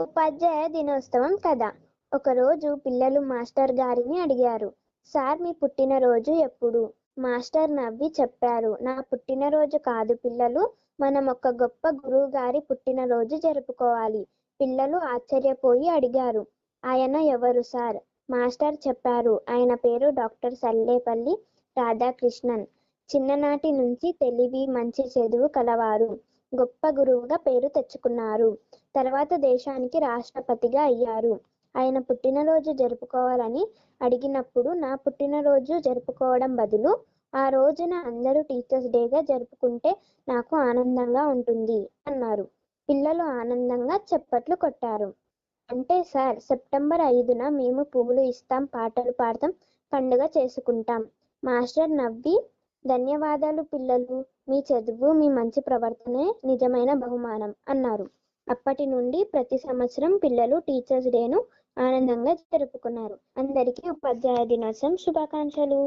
ఉపాధ్యాయ దినోత్సవం కథ. ఒకరోజు పిల్లలు మాస్టర్ గారిని అడిగారు. సార్ మీ పుట్టినరోజు ఎప్పుడు? మాస్టర్ నవ్వి చెప్పారు. నా పుట్టినరోజు కాదు పిల్లలు. మనం ఒక గొప్ప గురువు గారి పుట్టినరోజు జరుపుకోవాలి. పిల్లలు ఆశ్చర్యపోయి అడిగారు. ఆయన ఎవరు సార్? మాస్టర్ చెప్పారు. ఆయన పేరు డాక్టర్ సల్లేపల్లి రాధాకృష్ణన్. చిన్ననాటి నుంచి తెలివి మంచి చదువు కలవారు. గొప్ప గురువుగా పేరు తెచ్చుకున్నారు. తర్వాత దేశానికి రాష్ట్రపతిగా అయ్యారు. ఆయన పుట్టినరోజు జరుపుకోవాలని అడిగినప్పుడు నా పుట్టినరోజు జరుపుకోవడం బదులు ఆ రోజున అందరూ టీచర్స్ డేగా జరుపుకుంటే నాకు ఆనందంగా ఉంటుంది అన్నారు. పిల్లలు ఆనందంగా చప్పట్లు కొట్టారు. అంటే సార్ సెప్టెంబర్ ఐదున మేము పువ్వులు ఇస్తాం పాటలు పాడతాం పండుగ చేసుకుంటాం. మాస్టర్ నవ్వి ధన్యవాదాలు పిల్లలు మీ చదువు మీ మంచి ప్రవర్తనే నిజమైన బహుమానం అన్నారు. అప్పటి నుండి ప్రతి సంవత్సరం పిల్లలు టీచర్స్ డేను ఆనందంగా జరుపుకున్నారు. అందరికీ ఉపాధ్యాయ దినోత్సవం శుభాకాంక్షలు.